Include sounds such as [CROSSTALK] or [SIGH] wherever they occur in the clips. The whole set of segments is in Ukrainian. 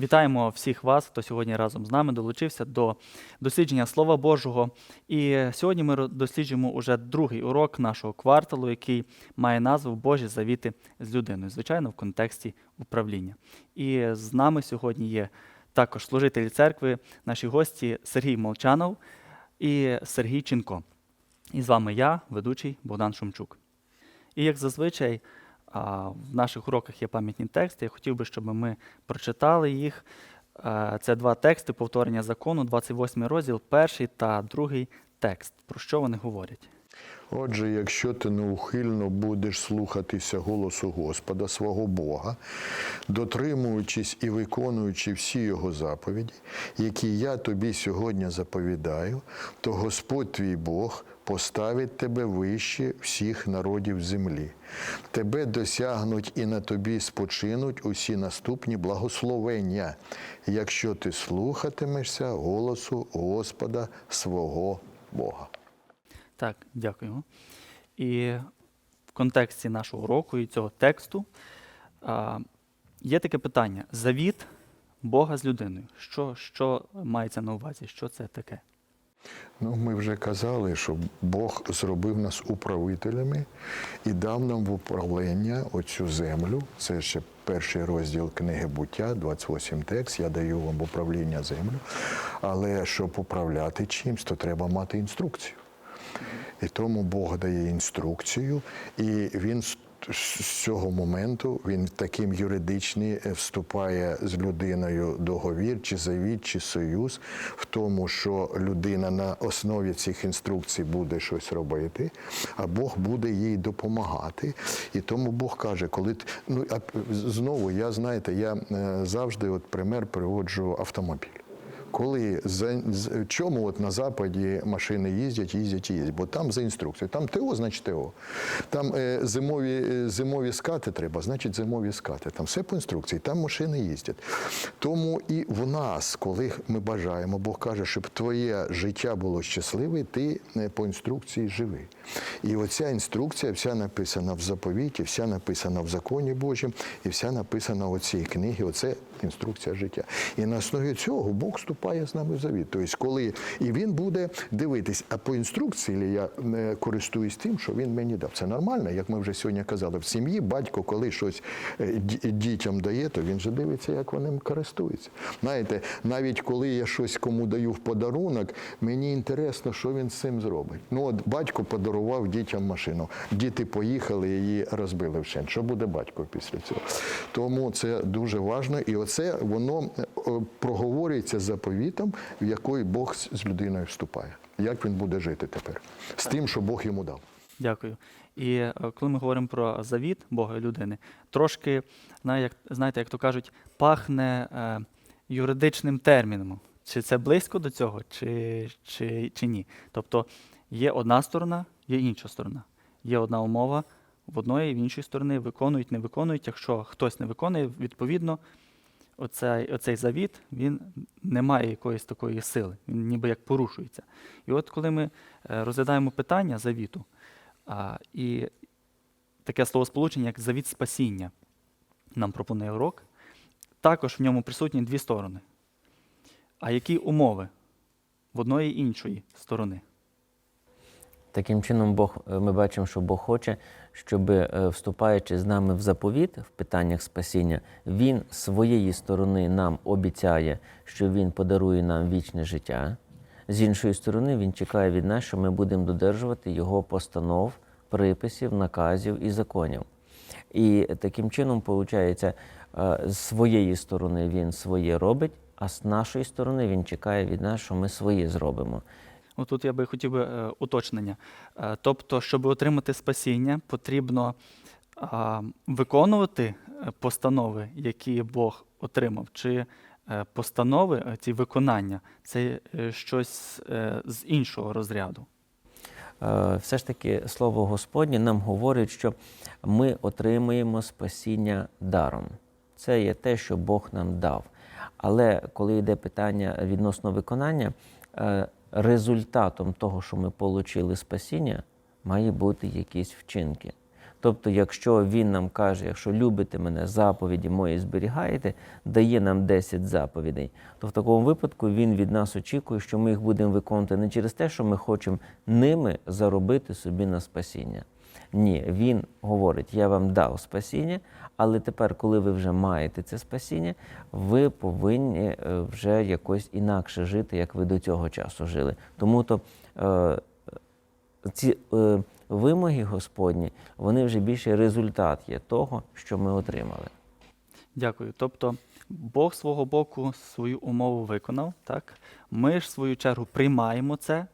Вітаємо всіх вас, хто сьогодні разом з нами долучився до дослідження Слова Божого. І сьогодні ми досліджуємо уже другий урок нашого кварталу, який має назву Божі завіти з людиною, звичайно, в контексті управління. І з нами сьогодні є також служителі церкви, наші гості Сергій Молчанов і Сергій Ченко. І з вами я, ведучий Богдан Шумчук. І як зазвичай, в наших уроках є пам'ятні тексти. Я хотів би, щоб ми прочитали їх. Е, Це два тексти повторення закону, 28 розділ, перший та другий текст. Про що вони говорять? Отже, якщо ти неухильно будеш слухатися голосу Господа свого Бога, дотримуючись і виконуючи всі його заповіді, які я тобі сьогодні заповідаю, то Господь твій Бог поставить тебе вище всіх народів землі. Тебе досягнуть і на тобі спочинуть усі наступні благословення, якщо ти слухатимешся голосу Господа свого Бога. Так, дякуємо. І в контексті нашого уроку і цього тексту є таке питання: завіт Бога з людиною. Що, що мається на увазі? Що це таке? Ну, ми вже казали, що Бог зробив нас управителями і дав нам в управління оцю землю. Це ще перший розділ книги буття, 28 текст. Я даю вам в управління землю. Але щоб управляти чимсь, то треба мати інструкцію. І тому Бог дає інструкцію, і він з цього моменту він таким юридичний е, вступає з людиною договір, чи завіт, чи союз, в тому, що людина на основі цих інструкцій буде щось робити, а Бог буде їй допомагати. І тому Бог каже, коли ну а знову я знаєте, я е, завжди от пример приводжу автомобіль. Коли за чому от на западі машини їздять, їздять, їздять, бо там за інструкцією. Там ТО, значить ТО. Там е, зимові, е, зимові скати треба, значить зимові скати. Там все по інструкції, там машини їздять. Тому і в нас, коли ми бажаємо, Бог каже, щоб твоє життя було щасливе, ти е, по інструкції живи. І оця інструкція вся написана в заповіті, вся написана в законі Божім, і вся написана в цій книгі. Оце інструкція життя. І на основі цього Бог вступає з нами в завіт. Тобто, коли і він буде дивитись, а по інструкції я е, користуюсь тим, що він мені дав. Це нормально, як ми вже сьогодні казали, в сім'ї батько, коли щось е, дітям дає, то він же дивиться, як вони користуються. Знаєте, навіть коли я щось кому даю в подарунок, мені інтересно, що він з цим зробить. Ну от батько подарував дітям машину. Діти поїхали, її розбили вщент. Що буде батько після цього? Тому це дуже важливо. І оце воно е, проговорюється заповітом, в який Бог з людиною вступає. Як він буде жити тепер? З тим, що Бог йому дав. Дякую. І е, коли ми говоримо про завіт Бога і людини, трошки, знаєте, як то кажуть, пахне е, юридичним терміном. Чи це близько до цього, чи, чи, чи ні? Тобто є одна сторона, є інша сторона. Є одна умова в одної в іншої сторони, виконують, не виконують. Якщо хтось не виконує, відповідно, оцей, оцей завіт він не має якоїсь такої сили, він ніби як порушується. І от коли ми е, розглядаємо питання завіту, а, і таке словосполучення, як завіт спасіння, нам пропонує урок, також в ньому присутні дві сторони. А які умови в одної і іншої сторони? Таким чином, Бог, е, ми бачимо, що Бог хоче, щоб, е, вступаючи з нами в заповіт в питаннях спасіння, Він з своєї сторони нам обіцяє, що Він подарує нам вічне життя. З іншої сторони, Він чекає від нас, що ми будемо додержувати Його постанов, приписів, наказів і законів. І таким чином, виходить, з своєї сторони він своє робить, а з нашої сторони він чекає від нас, що ми своє зробимо. Тут я би хотів би е, уточнення. Е, тобто, щоб отримати спасіння, потрібно виконувати е, постанови, які Бог отримав, чи постанови, ці виконання, це щось з іншого розряду. Все ж таки слово Господнє нам говорить, що ми отримуємо спасіння даром. Це є те, що Бог нам дав. Але коли йде питання відносно виконання, результатом того, що ми отримали спасіння, має бути якісь вчинки. Тобто, якщо він нам каже, якщо любите мене, заповіді мої зберігаєте, дає нам 10 заповідей, то в такому випадку він від нас очікує, що ми їх будемо виконувати не через те, що ми хочемо ними заробити собі на спасіння. Ні, він говорить: я вам дав спасіння, але тепер, коли ви вже маєте це спасіння, ви повинні е, вже якось інакше жити, як ви до цього часу жили. Тому то е, ці е, вимоги Господні, вони вже більше результат є того, що ми отримали. Дякую. Тобто Бог свого боку свою умову виконав, так? Ми ж в свою чергу приймаємо це.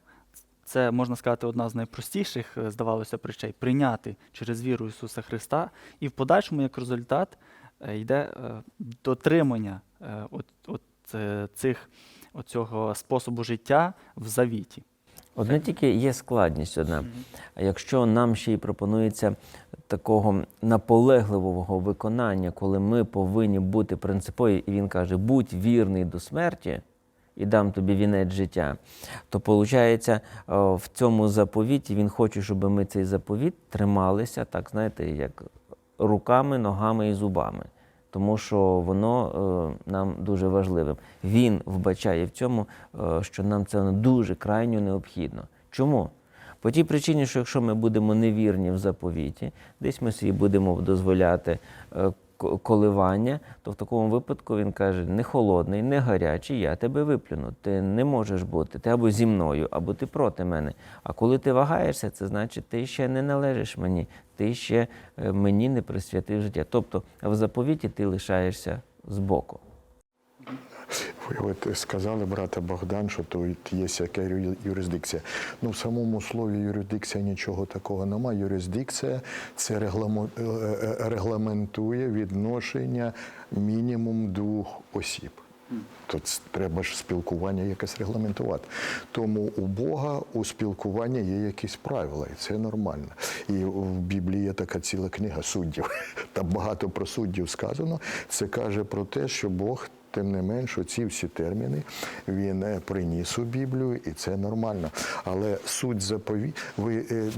Це можна сказати одна з найпростіших, е, здавалося, б, речей прийняти через віру Ісуса Христа, і в подальшому, як результат, е, йде е, дотримання от, от, цих, оцього способу життя в завіті. Одне тільки є складність одна. А якщо нам ще й пропонується такого наполегливого виконання, коли ми повинні бути принципові, і він каже, будь вірний до смерті і дам тобі вінець життя, то виходить, в цьому заповіті він хоче, щоб ми цей заповіт трималися, так знаєте, як руками, ногами і зубами. Тому що воно е, нам дуже важливим. Він вбачає в цьому, е, що нам це дуже крайньо необхідно. Чому? По тій причині, що якщо ми будемо невірні в заповіті, десь ми собі будемо дозволяти е, коливання, то в такому випадку він каже: не холодний, не гарячий, я тебе виплюну. Ти не можеш бути. Ти або зі мною, або ти проти мене. А коли ти вагаєшся, це значить, ти ще не належиш мені, ти ще е, мені не присвятив життя. Тобто в заповіті ти лишаєшся збоку. Ви от сказали, брате Богдан, що тут є яка юрисдикція. Ну, в самому слові юрисдикція нічого такого немає. Юрисдикція це регламо- е, е, регламентує відношення мінімум двох осіб. Тут треба ж спілкування якесь регламентувати. Тому у Бога у спілкування є якісь правила, і це нормально. І в Біблії є така ціла книга суддів. [LAUGHS] Там багато про суддів сказано. Це каже про те, що Бог. Тим не менш, оці всі терміни він е, приніс у Біблію, і це нормально. Але суть запові... ви е,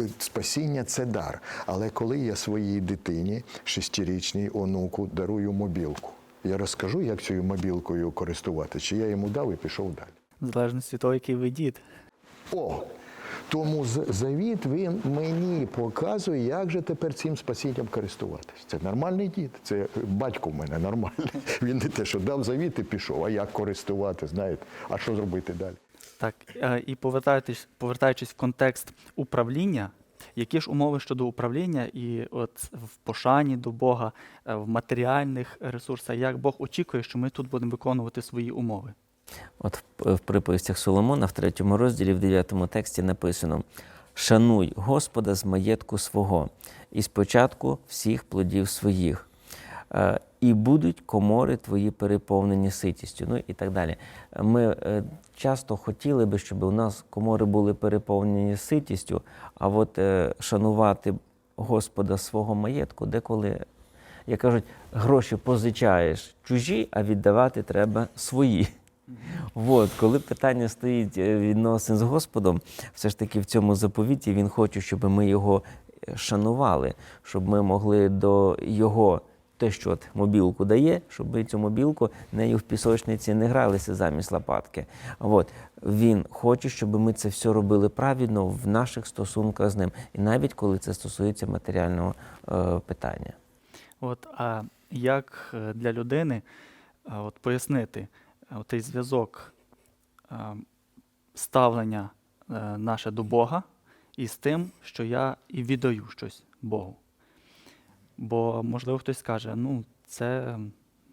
е, спасіння це дар. Але коли я своїй дитині, шестирічній онуку, дарую мобілку, я розкажу, як цією мобілкою користувати, чи я йому дав і пішов далі. В залежності від того, який ви дід. О! Тому завіт він мені показує, як же тепер цим спасінням користуватись. Це нормальний дід, це батько в мене нормальний. [LAUGHS] Він не те, що дав завіт і пішов, а як користувати, знаєте, а що зробити далі? Так, е, і повертаючись, повертаючись в контекст управління, які ж умови щодо управління і от в пошані до Бога, е, в матеріальних ресурсах, як Бог очікує, що ми тут будемо виконувати свої умови? От в, приповістях Соломона, в третьому розділі, в дев'ятому тексті написано: Шануй Господа з маєтку свого, і спочатку всіх плодів своїх, Е, і будуть комори твої переповнені ситістю. Ну і так далі. Ми е, часто хотіли би, щоб у нас комори були переповнені ситістю, а от е, шанувати Господа свого маєтку, деколи як кажуть, гроші позичаєш чужі, а віддавати треба свої. От, коли питання стоїть е, відносин з Господом, все ж таки в цьому заповіті він хоче, щоб ми його е, шанували, щоб ми могли до його те, що от мобілку дає, щоб ми цю мобілку нею в пісочниці не гралися замість лопатки. От. Він хоче, щоб ми це все робили правильно в наших стосунках з ним, і навіть коли це стосується матеріального е, питання. От, а як е, для людини от, пояснити той зв'язок е, ставлення е, наше до Бога і з тим, що я і віддаю щось Богу? Бо, можливо, хтось скаже, ну, це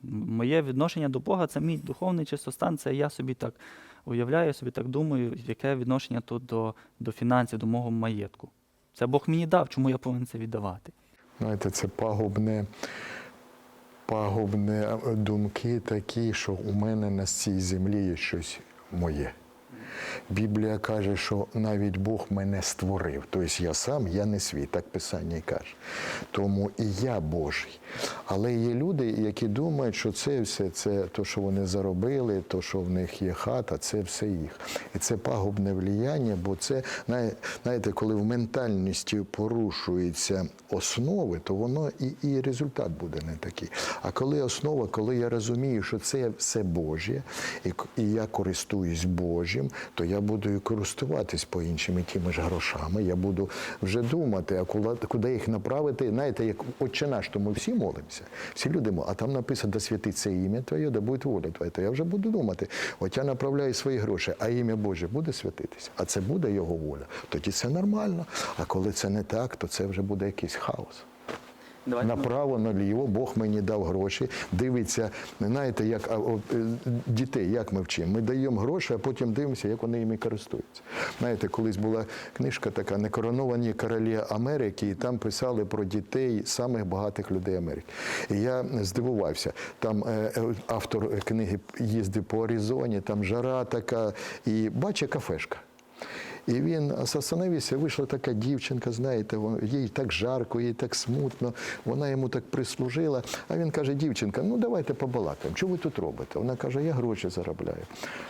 моє відношення до Бога, це мій духовний чистостан, це я собі так уявляю, собі так думаю, яке відношення тут до, до фінансів, до мого маєтку. Це Бог мені дав, чому я повинен це віддавати? Знаєте, це пагубне, пагубне е, думки такі, що у мене на цій землі є щось моє. Біблія каже, що навіть Бог мене створив. Тобто я сам, я не свій, так Писання і каже. Тому і я Божий. Але є люди, які думають, що це все, це то, що вони заробили, то, що в них є хата, це все їх. І це пагубне влияння, бо це, знаєте, коли в ментальності порушуються основи, то воно і, і результат буде не такий. А коли основа, коли я розумію, що це все Божє, і я користуюсь Божим, то я буду і користуватись по іншими тими ж грошами. Я буду вже думати, а куди, куди їх направити. Знаєте, як отче наш, то ми всі молимося, всі люди молимося. А там написано, да святиться ім'я Твоє, да буде воля Твоя. То я вже буду думати, от я направляю свої гроші, а ім'я Боже буде святитись, а це буде його воля. Тоді це нормально. А коли це не так, то це вже буде якийсь хаос. Давайте Направо, наліво, Бог мені дав гроші. Дивиться, знаєте, як а, от, е, дітей, як ми вчимо. Ми даємо гроші, а потім дивимося, як вони іми користуються. Знаєте, колись була книжка така Некороновані королі Америки, і там писали про дітей самих багатих людей Америки. І я здивувався. Там е, е, автор книги їздив по Аризоні, там жара така, і бачить кафешка. І він остановився, вийшла така дівчинка, знаєте, їй так жарко, їй так смутно, вона йому так прислужила. А він каже, дівчинка, ну давайте побалакаємо. Що ви тут робите? Вона каже, я гроші заробляю.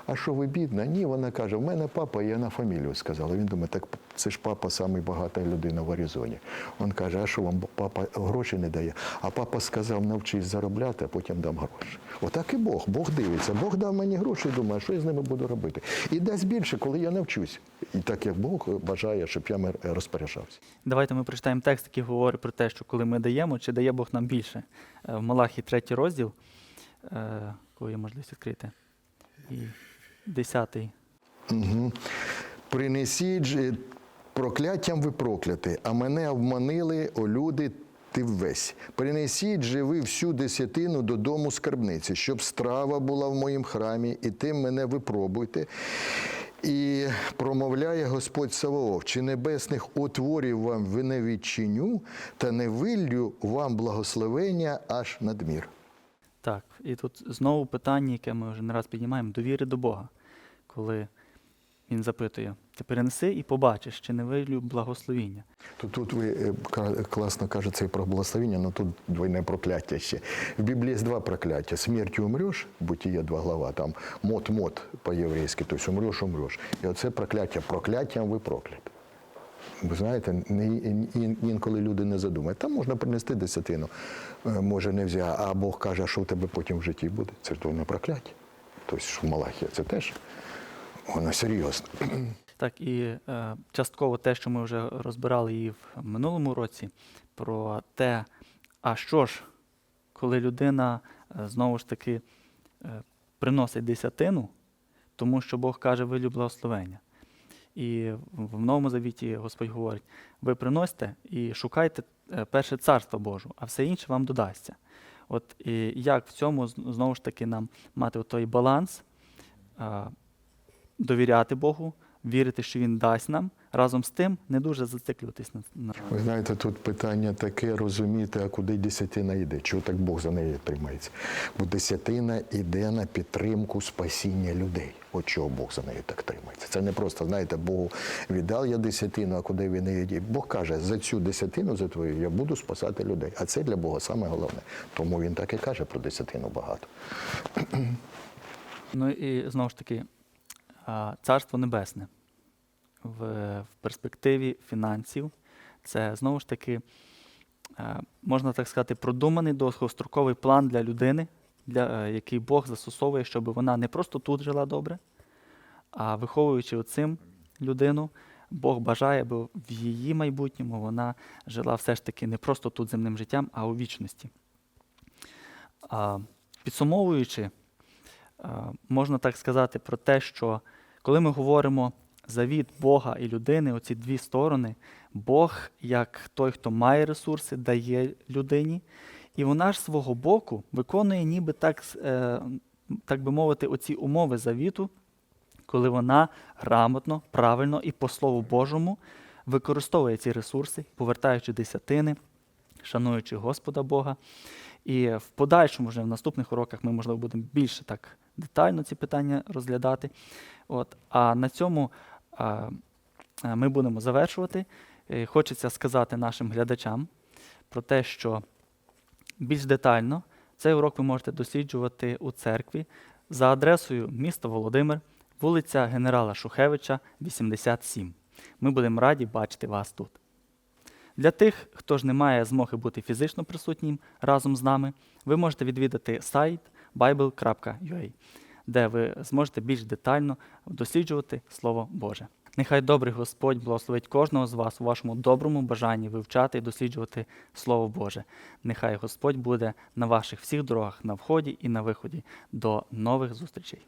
А що ви бідна? Ні, вона каже, в мене папа, і вона фамілію сказала. Він думає, так це ж папа самий багата людина в Аризоні. Він каже, а що вам папа гроші не дає? А папа сказав, навчись заробляти, а потім дам гроші. Отак і Бог. Бог дивиться. Бог дав мені гроші, думає, що я з ними буду робити. І дасть більше, коли я навчусь. Так як Бог бажає, щоб я розпоряджався. Давайте ми прочитаємо текст, який говорить про те, що коли ми даємо, чи дає Бог нам більше. Е, В Малахі третій розділ, е, коли є можливість відкрити, і десятий. Угу. Принесіть прокляттям ви прокляти, а мене обманили, о люди, ти весь. Принесіть же ви всю десятину додому скарбниці, щоб страва була в моїм храмі, і тим мене випробуйте. І промовляє Господь Саваоф, чи небесних утворів вам ви не відчиню, та не виллю вам благословення аж надмір. Так, і тут знову питання, яке ми вже не раз піднімаємо, довіри до Бога, коли він запитує: ти перенеси і побачиш, чи не вилю благословіння. То тут ви е, класно кажете про благословення, але тут двойне прокляття ще. В Біблії є два прокляття. Смертю умреш, бутіє два глава, там мот-мот по-єврейськи, тобто умреш, умреш. І оце прокляття. Прокляттям ви прокляті. Ви знаєте, інколи люди не задумають. Там можна принести десятину, е, може не взяти, а Бог каже, що в тебе потім в житті буде. Це ж двойне прокляття. Тобто що Малахія, це теж воно серйозно. Так, і е, частково те, що ми вже розбирали і в минулому році, про те, а що ж, коли людина е, знову ж таки е, приносить десятину, тому що Бог каже, вилю благословення. І в Новому Завіті Господь говорить: ви приносите і шукайте е, перше царство Боже, а все інше вам додасться. От і як в цьому знову ж таки нам мати той баланс, е, довіряти Богу, вірити, що Він дасть нам, разом з тим не дуже зациклюватись на, Ви знаєте, тут питання таке розуміти, а куди десятина йде? Чого так Бог за неї тримається? Бо десятина йде на підтримку спасіння людей. От чого Бог за нею так тримається. Це не просто, знаєте, Богу віддав я десятину, а куди він не йде. Бог каже, за цю десятину, за твою, я буду спасати людей. А це для Бога саме головне. Тому він так і каже про десятину багато. Ну і знову ж таки, Царство Небесне в, перспективі фінансів це знову ж таки, е, можна так сказати, продуманий довгостроковий план для людини, для, е, який Бог застосовує, щоб вона не просто тут жила добре, а виховуючи оцим людину, Бог бажає, аби в її майбутньому вона жила все ж таки не просто тут земним життям, а у вічності. Підсумовуючи, Е, можна так сказати про те, що коли ми говоримо завіт Бога і людини, оці дві сторони, Бог, як той, хто має ресурси, дає людині, і вона ж свого боку виконує ніби так, е, так би мовити, оці умови завіту, коли вона грамотно, правильно і по Слову Божому використовує ці ресурси, повертаючи десятини, шануючи Господа Бога. І в подальшому, вже в наступних уроках, ми, можливо, будемо більше так детально ці питання розглядати. От. А на цьому а, ми будемо завершувати. Е, Хочеться сказати нашим глядачам про те, що більш детально цей урок ви можете досліджувати у церкві за адресою місто Володимир, вулиця Генерала Шухевича, 87. Ми будемо раді бачити вас тут. Для тих, хто ж не має змоги бути фізично присутнім разом з нами, ви можете відвідати сайт bible.ua, де ви зможете більш детально досліджувати Слово Боже. Нехай добрий Господь благословить кожного з вас у вашому доброму бажанні вивчати і досліджувати Слово Боже. Нехай Господь буде на ваших всіх дорогах на вході і на виході. До нових зустрічей.